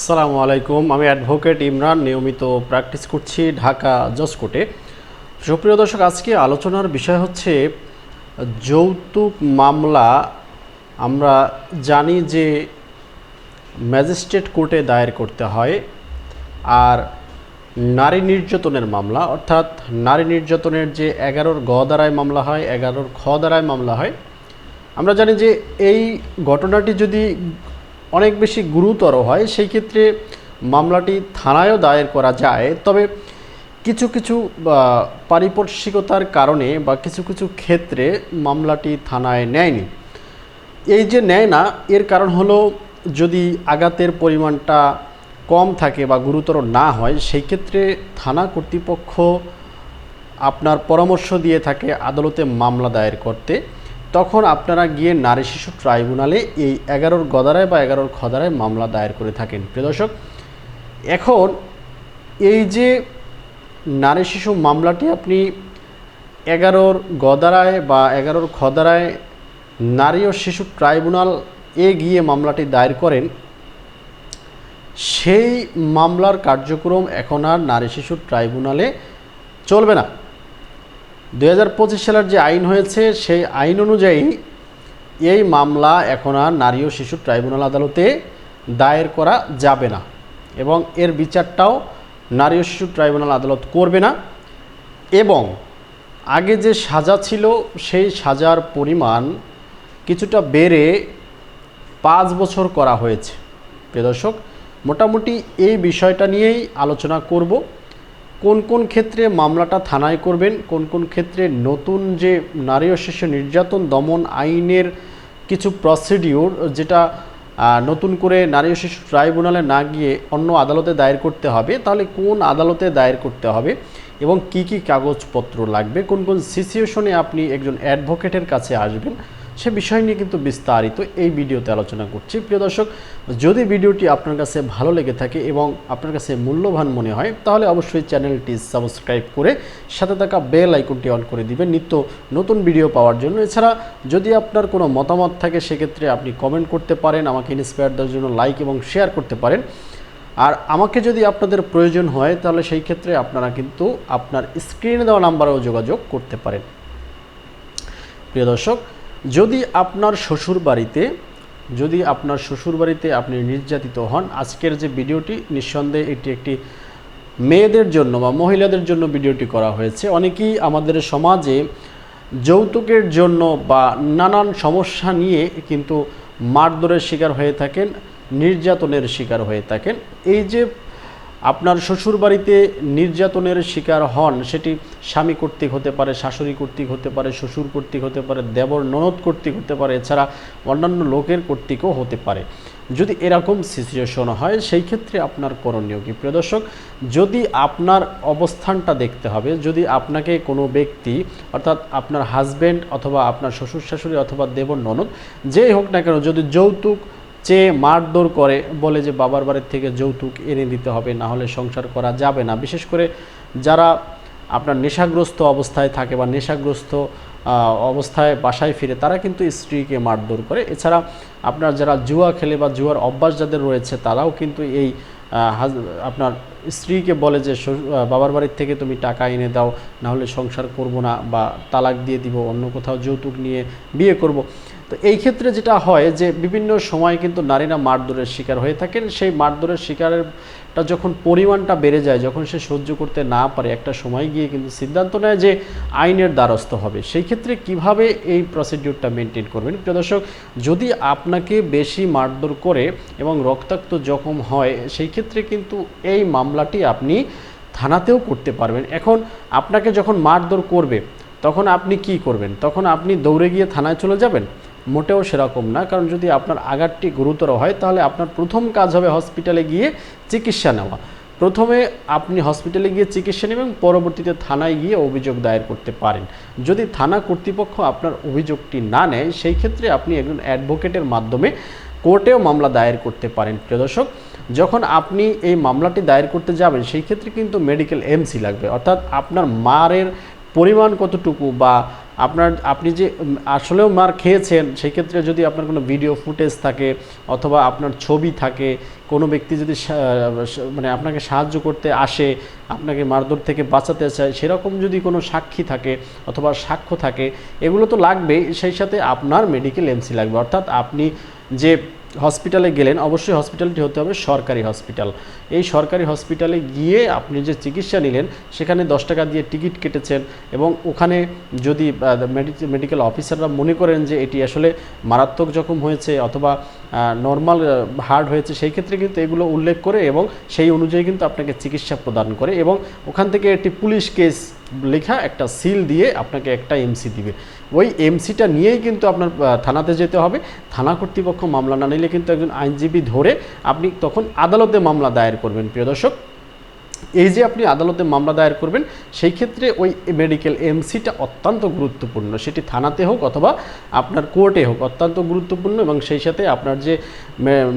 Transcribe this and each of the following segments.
আসসালামু আলাইকুম। আমি অ্যাডভোকেট ইমরান, নিয়মিত প্র্যাকটিস করছি ঢাকা জজ কোর্টে সুপ্রিয় দর্শক, আজকে আলোচনার বিষয় হচ্ছে, যৌতুক মামলা। আমরা জানি যে ম্যাজিস্ট্রেট কোর্টে দায়ের করতে হয়, আর নারী নির্যাতনের মামলা, অর্থাৎ নারী নির্যাতনের যে এগারোর গ দ্বারায় মামলা হয়, এগারোর খ দ্বারায় মামলা হয়। আমরা জানি যে এই ঘটনাটি যদি অনেক বেশি গুরুতর হয়, সেই ক্ষেত্রে মামলাটি থানায়ও দায়ের করা যায়। তবে কিছু কিছু পারিপার্শ্বিকতার কারণে বা কিছু কিছু ক্ষেত্রে মামলাটি থানায় নেয়নি। এই যে নেয় না, এর কারণ হলো যদি আঘাতের পরিমাণটা কম থাকে বা গুরুতর না হয়, সেই ক্ষেত্রে থানা কর্তৃপক্ষ আপনার পরামর্শ দিয়ে থাকে আদালতে মামলা দায়ের করতে। তখন আপনারা গিয়ে নারী শিশু ট্রাইব্যুনালে এই এগারোর গদারায় বা এগারোর খদারায় মামলা দায়ের করে থাকেন। প্রিয় দর্শক, এখন এই যে নারী শিশু মামলাটি আপনি এগারোর গদারায় বা এগারোর খদারায় নারী ও শিশু ট্রাইব্যুনাল এ গিয়ে মামলাটি দায়ের করেন, সেই মামলার কার্যক্রম এখন আর নারী শিশু ট্রাইব্যুনালে চলবে না। দু হাজার পঁচিশ সালের যে আইন হয়েছে, সেই আইন অনুযায়ী এই মামলা এখন আর নারী ও শিশু ট্রাইব্যুনাল আদালতে দায়ের করা যাবে না এবং এর বিচারটাও নারী ও শিশু ট্রাইব্যুনাল আদালত করবে না এবং আগে যে সাজা ছিল, সেই সাজার পরিমাণ কিছুটা বেড়ে পাঁচ বছর করা হয়েছে। প্রিয় দর্শক, মোটামুটি এই বিষয়টা নিয়েই আলোচনা করব। কোন কোন ক্ষেত্রে মামলাটা থানায় করবেন, কোন কোন ক্ষেত্রে নতুন যে নারী ও শিশু নির্যাতন দমন আইনের কিছু প্রসিডিওর যেটা নতুন করে নারী ও শিশু ট্রাইব্যুনালে না গিয়ে অন্য আদালতে দায়ের করতে হবে, তাহলে কোন আদালতে দায়ের করতে হবে এবং কি কি কাগজপত্র লাগবে, কোন কোন সিচুয়েশনে আপনি একজন অ্যাডভোকেটের কাছে আসবেন সে বিষয় নিয়ে কিন্তু বিস্তারিত এই ভিডিওতে আলোচনা করছি। প্রিয় দর্শক, যদি ভিডিওটি আপনার কাছে ভালো লেগে থাকে এবং আপনার কাছে মূল্যবান মনে হয়, তাহলে অবশ্যই চ্যানেলটি সাবস্ক্রাইব করে সাথে থাকা বেল আইকনটি অন করে দিবেন নিত্য নতুন ভিডিও পাওয়ার জন্য। এছাড়া যদি আপনার কোনো মতামত থাকে, সেক্ষেত্রে আপনি কমেন্ট করতে পারেন, আমাকে ইন্সপায়ার দেওয়ার জন্য লাইক এবং শেয়ার করতে পারেন। আর আমাকে যদি আপনাদের প্রয়োজন হয়, তাহলে সেই ক্ষেত্রে আপনারা কিন্তু আপনার স্ক্রিনে দেওয়া নাম্বারেও যোগাযোগ করতে পারেন। প্রিয় দর্শক যদি আপনার শ্বশুর বাড়িতে যদি আপনার শ্বশুর বাড়িতে আপনি নির্যাতিত হন, আজকের যে ভিডিওটি, নিঃসন্দেহে এটি একটি মেয়েদের জন্য বা মহিলাদের জন্য ভিডিওটি করা হয়েছে। অনেকেই আমাদের সমাজে যৌতুকের জন্য বা নানান সমস্যা নিয়ে কিন্তু মারধরের শিকার হয়ে থাকেন, নির্যাতনের শিকার হয়ে থাকেন। এই যে আপনার শ্বশুরবাড়িতে নির্যাতনের শিকার হন, সেটি স্বামী কর্তৃক হতে পারে, শাশুড়ি কর্তৃক হতে পারে, শ্বশুর কর্তৃক হতে পারে, দেবর ননদ কর্তৃক হতে পারে, এছাড়া অন্যান্য লোকের কর্তৃকও হতে পারে। যদি এরকম সিচুয়েশন হয়, সেই ক্ষেত্রে আপনার করণীয় কি? প্রিয় দর্শক, যদি আপনার অবস্থানটা দেখতে হবে, যদি আপনাকে কোনো ব্যক্তি, অর্থাৎ আপনার হাজব্যান্ড অথবা আপনার শ্বশুর শাশুড়ি অথবা দেবর ননদ, যেই হোক না কেন, যদি যৌতুক চেয়ে মারধর করে বলে যে বাবার বাড়ির থেকে যৌতুক এনে দিতে হবে, না হলে সংসার করা যাবে না। বিশেষ করে যারা আপনার নেশাগ্রস্ত অবস্থায় থাকে বা নেশাগ্রস্ত অবস্থায় বাসায় ফিরে, তারা কিন্তু স্ত্রীকে মারধর করে। এছাড়া আপনার যারা জুয়া খেলে বা জুয়ার অভ্যাস যাদের রয়েছে, তারাও কিন্তু এই আপনার স্ত্রীকে বলে যে বাবার বাড়ির থেকে তুমি টাকা এনে দাও নাহলে সংসার করব না বা তালাক দিয়ে দিব, অন্য কোথাও যৌতুক নিয়ে বিয়ে করব। তো এই ক্ষেত্রে যেটা হয় যে বিভিন্ন সময় কিন্তু নারীরা মারধরের শিকার হয়ে থাকেন। সেই মারধরের শিকারেরটা যখন পরিমাণটা বেড়ে যায়, যখন সে সহ্য করতে না পারে, একটা সময় গিয়ে কিন্তু সিদ্ধান্ত নেয় যে আইনের দ্বারস্থ হবে। সেই ক্ষেত্রে কীভাবে এই প্রসিডিউরটা মেনটেন করবেন? প্রিয় দর্শক, যদি আপনাকে বেশি মারধর করে এবং রক্তাক্ত জখম হয়, সেই ক্ষেত্রে কিন্তু এই মামলাটি আপনি থানাতেও করতে পারবেন। এখন আপনাকে যখন মারধর করবে, তখন আপনি কি করবেন? তখন আপনি দৌড়ে গিয়ে থানায় চলে যাবেন। মোটেও সেরকম না, কারণ যদি আপনার আঘাতটি গুরুতর হয়, তাহলে আপনার প্রথম কাজ হবে হসপিটালে গিয়ে চিকিৎসা নেওয়া। প্রথমে আপনি হসপিটালে গিয়ে চিকিৎসা নেবেন, পরবর্তীতে থানায় গিয়ে অভিযোগ দায়ের করতে পারেন। যদি থানা কর্তৃপক্ষ আপনার অভিযোগটি না নেয়, সেই ক্ষেত্রে আপনি একজন অ্যাডভোকেটের মাধ্যমে কোর্টেও মামলা দায়ের করতে পারেন। প্রিয় দর্শক, যখন আপনি এই মামলাটি দায়ের করতে যাবেন, সেই ক্ষেত্রে কিন্তু মেডিকেল এমসি লাগবে। অর্থাৎ আপনার মারের পরিমাণ কতটুকু বা আপনার, আপনি যে আসলেও মার খেয়েছেন সেই ক্ষেত্রে যদি আপনার কোনো ভিডিও ফুটেজ থাকে অথবা আপনার ছবি থাকে, কোনো ব্যক্তি যদি মানে আপনাকে সাহায্য করতে আসে, আপনাকে মারধর থেকে বাঁচাতে চায়, সেরকম যদি কোনো সাক্ষী থাকে অথবা সাক্ষ্য থাকে, এগুলো তো লাগবেই, সেই সাথে আপনার মেডিকেল এমসি লাগবে। অর্থাৎ আপনি যে হসপিটালে গেলেন, অবশ্যই হসপিটালটি হতে হবে সরকারি হসপিটাল। এই সরকারি হসপিটালে গিয়ে আপনি যে চিকিৎসা নিলেন, সেখানে দশ টাকা দিয়ে টিকিট কেটেছেন এবং ওখানে যদি মেডিকেল অফিসাররা মনে করেন যে এটি আসলে মারাত্মক জখম হয়েছে অথবা নর্মাল হার্ড হয়েছে, সেই ক্ষেত্রে কিন্তু এগুলো উল্লেখ করে এবং সেই অনুযায়ী কিন্তু আপনাকে চিকিৎসা প্রদান করে এবং ওখান থেকে একটি পুলিশ কেস লেখা একটা সিল দিয়ে আপনাকে একটা এমসি দিবে। ওই এমসিটা নিয়েই কিন্তু আপনার থানাতে যেতে হবে। থানা কর্তৃপক্ষ মামলা না কিন্তু একজন আইনজীবী ধরে আপনি তখন আদালতে মামলা দায়ের করবেন প্রিয় দর্শক। এই যে আপনি আদালতে মামলা দায়ের করবেন, সেই ক্ষেত্রে ওই মেডিকেল এমসিটা অত্যন্ত গুরুত্বপূর্ণ। সেটি থানাতে হোক অথবা আপনার কোর্টে হোক অত্যন্ত গুরুত্বপূর্ণ এবং সেই সাথে আপনার যে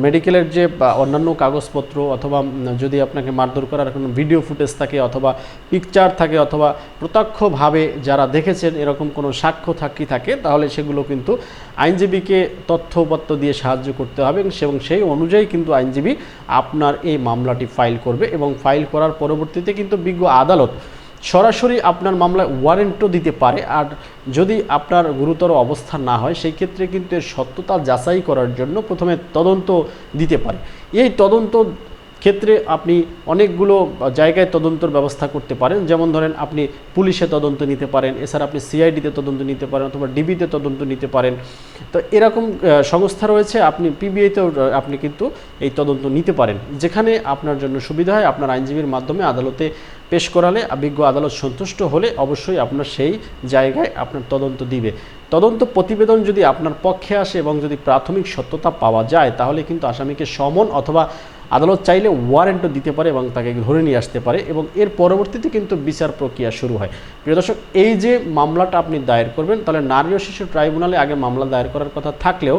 মেডিকেলের যে অন্যান্য কাগজপত্র অথবা যদি আপনাকে মারধর করার কোনো ভিডিও ফুটেজ থাকে অথবা পিকচার থাকে অথবা প্রত্যক্ষভাবে যারা দেখেছেন এরকম কোনো সাক্ষ্য থাকি, থাকে, তাহলে সেগুলো কিন্তু আইনজীবীকে তথ্যপত্র দিয়ে সাহায্য করতে হবে এবং সেই অনুযায়ী কিন্তু আইনজীবী আপনার এই মামলাটি ফাইল করবে এবং ফাইল করার পরবর্তীতে কিন্তু বিজ্ঞ আদালত সরাসরি আপনার মামলায় ওয়ারেন্টও দিতে পারে। আর যদি আপনার গুরুতর অবস্থা না হয়, সেই ক্ষেত্রে কিন্তু এর সত্যতা যাচাই করার জন্য প্রথমে তদন্ত দিতে পারে। এই তদন্ত ক্ষেত্রে আপনি অনেকগুলো জায়গায় তদন্তর ব্যবস্থা করতে পারেন। যেমন ধরেন আপনি পুলিশে তদন্ত নিতে পারেন, এছাড়া আপনি সিআইডিতে তদন্ত নিতে পারেন অথবা ডিবিতে তদন্ত নিতে পারেন। তো এরকম সংস্থা রয়েছে, আপনি পিবিআইতেও আপনি কিন্তু এই তদন্ত নিতে পারেন। যেখানে আপনার জন্য সুবিধা হয়, আপনার আইনজীবীর মাধ্যমে আদালতে পেশ করালে বিজ্ঞ আদালত সন্তুষ্ট হলে অবশ্যই আপনার সেই জায়গায় আপনার তদন্ত দিবে। তদন্ত প্রতিবেদন যদি আপনার পক্ষে আসে এবং যদি প্রাথমিক সত্যতা পাওয়া যায়, তাহলে কিন্তু আসামিকে সমন অথবা আদালত চাইলে ওয়ারেন্টও দিতে পারে এবং তাকে ধরে নিয়ে আসতে পারে এবং এর পরবর্তীতে কিন্তু বিচার প্রক্রিয়া শুরু হয়। প্রিয় দর্শক, এই যে মামলাটা আপনি দায়ের করবেন, তাহলে নারী ও শিশু ট্রাইব্যুনালে আগে মামলা দায়ের করার কথা থাকলেও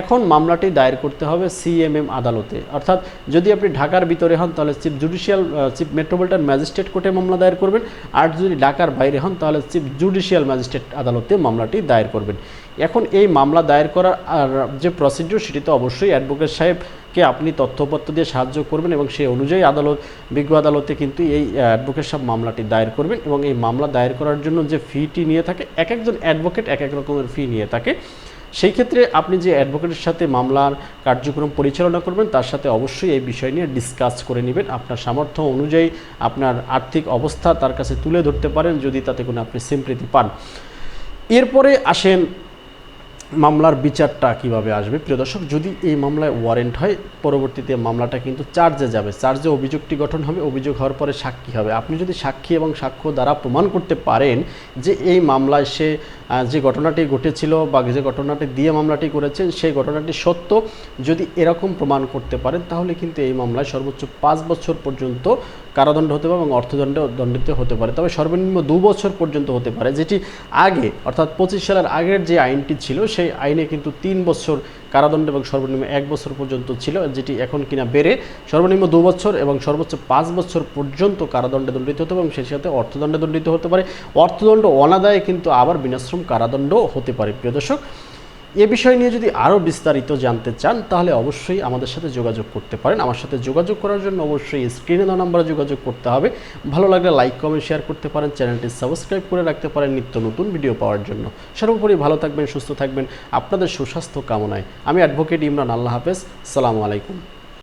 এখন মামলাটি দায়ের করতে হবে সিএমএম আদালতে। অর্থাৎ যদি আপনি ঢাকার ভিতরে হন, তাহলে chief judicial chief metropolitan magistrate কোর্টে মামলা দায়ের করবেন। আর যদি ঢাকার বাইরে হন, তাহলে চিফ জুডিশিয়াল ম্যাজিস্ট্রেট আদালতে মামলাটি দায়ের করবেন। এখন এই মামলা দায়ের করার যে প্রসিডিউর সেটি তো অবশ্যই অ্যাডভোকেট সাহেবকে আপনি তথ্যপত্র দিয়ে সাহায্য করবেন এবং সেই অনুযায়ী আদালত, বিজ্ঞ আদালতে কিন্তু এই অ্যাডভোকেট সাহেব মামলাটি দায়ের করবেন এবং এই মামলা দায়ের করার জন্য যে ফিটি নিয়ে থাকে, এক একজন অ্যাডভোকেট এক এক রকমের ফি নিয়ে থাকে। সেই ক্ষেত্রে আপনি যে অ্যাডভোকেটের সাথে মামলার কার্যক্রম পরিচালনা করবেন, তার সাথে অবশ্যই এই বিষয় নিয়ে ডিসকাস করে নেবেন। আপনার সামর্থ্য অনুযায়ী আপনার আর্থিক অবস্থা তার কাছে তুলে ধরতে পারেন, যদি তাতে কোনো আপনি সিম্পৃতি পান। এরপরে আসেন মামলার বিচারটা কীভাবে আসবে? প্রিয় দর্শক, যদি এই মামলায় ওয়ারেন্ট হয়, পরবর্তীতে মামলাটা কিন্তু চার্জে যাবে। চার্জে অভিযোগটি গঠন হবে, অভিযোগ হওয়ার পরে সাক্ষী হবে। আপনি যদি সাক্ষী এবং সাক্ষ্য দ্বারা প্রমাণ করতে পারেন যে এই মামলায় সে যে ঘটনাটি ঘটেছিল বা যে ঘটনাটি দিয়ে মামলাটি করেছেন, সেই ঘটনাটি সত্য, যদি এরকম প্রমাণ করতে পারেন, তাহলে কিন্তু এই মামলায় সর্বোচ্চ পাঁচ বছর পর্যন্ত কারাদণ্ড হতে পারে এবং অর্থদণ্ডে দণ্ডিত হতে পারে। তবে সর্বনিম্ন দু বছর পর্যন্ত হতে পারে, যেটি আগে, অর্থাৎ পঁচিশ সালের আগের যে আইনটি ছিল, সেই আইনে কিন্তু তিন বছর কারাদণ্ড এবং সর্বনিম্ন এক বছর পর্যন্ত ছিল, যেটি এখন কিনা বেড়ে সর্বনিম্ন দু বছর এবং সর্বোচ্চ পাঁচ বছর পর্যন্ত কারাদণ্ডে দণ্ডিত হতে এবং সেই সাথে অর্থদণ্ডে দণ্ডিত হতে পারে। অর্থদণ্ড অনাদায়ে কিন্তু আবার বিনাশ্রম কারাদণ্ড হতে পারে। প্রিয় দর্শক এ বিষয় নিয়ে যদি আরও বিস্তারিত জানতে চান, তাহলে অবশ্যই আমাদের সাথে যোগাযোগ করতে পারেন। আমার সাথে যোগাযোগ করার জন্য অবশ্যই স্ক্রিনে দেওয়া নাম্বারে যোগাযোগ করতে হবে। ভালো লাগলে লাইক কমেন্ট শেয়ার করতে পারেন। চ্যানেলটি সাবস্ক্রাইব করে রাখতে পারেন নিত্য নতুন ভিডিও পাওয়ার জন্য। সর্বোপরি ভালো থাকবেন, সুস্থ থাকবেন। আপনাদের সুস্বাস্থ্য কামনায় আমি অ্যাডভোকেট ইমরান। আল্লাহ হাফেজ। সালামু আলাইকুম।